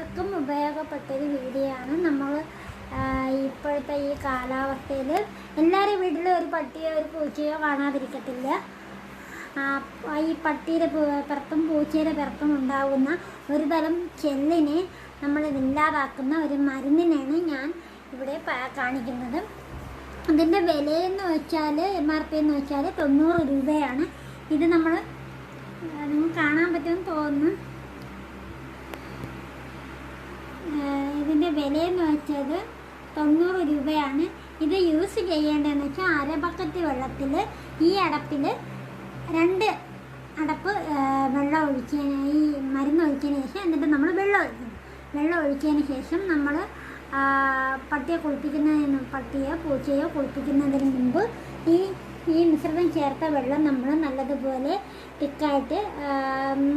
എല്ലാവർക്കും ഉപയോഗപ്പെട്ടൊരു വീഡിയോ നമ്മൾ ഇപ്പോഴത്തെ ഈ കാലാവസ്ഥയിൽ എല്ലാവരും വീട്ടിലും ഒരു പട്ടിയോ ഒരു പൂച്ചയോ കാണാതിരിക്കത്തില്ല. ഈ പട്ടിയുടെ പിറപ്പും പൂച്ചയുടെ പിറത്തും ഉണ്ടാകുന്ന ഒരു തരം ചെല്ലിനെ നമ്മൾ ഇല്ലാതാക്കുന്ന ഒരു മരുന്നിനാണ് ഞാൻ ഇവിടെ കാണിക്കുന്നത്. അതിന്റെ വിലയെന്ന് വെച്ചാൽ എം ആർ പി എന്ന് വെച്ചാൽ തൊണ്ണൂറ് രൂപയാണ്. ഇത് നമ്മൾ നിങ്ങൾക്ക് കാണാൻ പറ്റുമെന്ന് തോന്നുന്നു. വിലയെന്ന് വെച്ചത് തൊണ്ണൂറ് രൂപയാണ്. ഇത് യൂസ് ചെയ്യേണ്ടതെന്ന് വെച്ചാൽ അര ബക്കറ്റ് വെള്ളത്തിൽ ഈ അടപ്പിൽ രണ്ട് അടപ്പ് വെള്ളം ഒഴിക്കാൻ ഈ മരുന്ന് ഒഴിച്ചതിന് ശേഷം എന്നിട്ട് നമ്മൾ വെള്ളം ഒഴിക്കണം വെള്ളം ഒഴിച്ചതിന് ശേഷം നമ്മൾ പട്ടിയെ കുളിപ്പിക്കുന്നതിന് പട്ടിയോ പൂച്ചയോ കുളിപ്പിക്കുന്നതിന് മുമ്പ് ഈ ഈ മിശ്രിതം ചേർത്ത വെള്ളം നമ്മൾ നല്ലതുപോലെ തിക്കായിട്ട്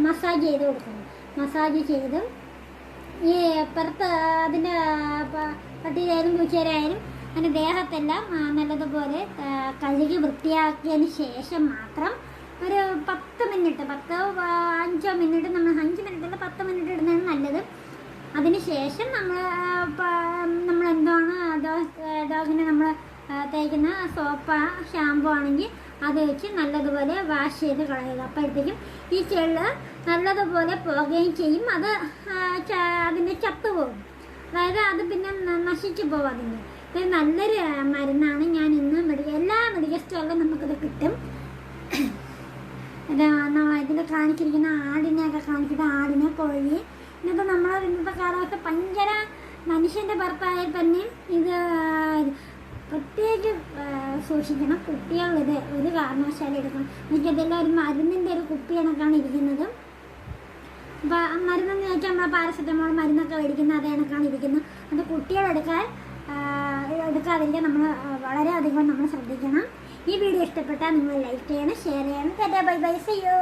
മസാജ് ചെയ്ത് കൊടുക്കണം മസാജ് ചെയ്ത് ഈ പുറത്ത് അതിന്റെ പട്ടിയിലായാലും പൂച്ചേരായാലും അതിന്റെ ദേഹത്തെല്ലാം നല്ലതുപോലെ കഴുകി വൃത്തിയാക്കിയതിന് ശേഷം മാത്രം ഒരു പത്ത് മിനിറ്റ് പത്തോ അഞ്ചോ മിനിറ്റ് നമ്മൾ അഞ്ച് മിനിറ്റല്ല പത്ത് മിനിറ്റ് ഇടുന്നതാണ് നല്ലത്. അതിന് ശേഷം നമ്മൾ നമ്മൾ എന്താണ് ഡോഗിനെ നമ്മൾ തേക്കുന്ന സോപ്പ് ഷാമ്പു ആണെങ്കിൽ അത് വെച്ച് നല്ലതുപോലെ വാഷ് ചെയ്ത് കളയുക. അപ്പോഴത്തേക്കും ഈ ചെള്ള് നല്ലതുപോലെ പോകുകയും ചെയ്യും. അത് അതിന്റെ ചത്തുപോകും അതായത് അത് പിന്നെ നശിച്ചു പോകും അതിന്റെ. ഇത് നല്ലൊരു മരുന്നാണ്. ഞാൻ ഇന്ന് മെഡിക്കൽ എല്ലാ മെഡിക്കൽ സ്റ്റോറിലും നമുക്കിത് കിട്ടും. ഇത് ഇതിൽ കാണിച്ചിരിക്കുന്ന ആടിനെയൊക്കെ കാണിച്ചിട്ട് ആടിനെ കോഴി. ഇന്നത്തെ നമ്മൾ ഇന്നത്തെ കാലാവസ്ഥ ഭയങ്കര മനുഷ്യന്റെ പുറത്തായാൽ തന്നെ. ഇത് പ്രത്യേകിച്ച് ആ, സൂക്ഷിക്കണം. കുട്ടികൾ ഇത് ഒരു കാരണവശാലും എടുക്കണം. എനിക്കതെല്ലാം ഒരു മരുന്നിന്റെ ഒരു കുപ്പി കണക്കാണ് ഇരിക്കുന്നത് അപ്പോൾ മരുന്നെന്ന് വെച്ചാൽ നമ്മൾ പാരസെറ്റമോൾ മരുന്നൊക്കെ മേടിക്കുന്ന അതേ കണക്കാണ് ഇരിക്കുന്നത്. അത് കുട്ടികളെടുക്കാൻ എടുക്കാതിരിക്കാൻ നമ്മൾ വളരെയധികം നമ്മൾ ശ്രദ്ധിക്കണം. ഈ വീഡിയോ ഇഷ്ടപ്പെട്ടാൽ നിങ്ങൾ ലൈക്ക് ചെയ്യണം ഷെയർ ചെയ്യണം. Bye bye. C U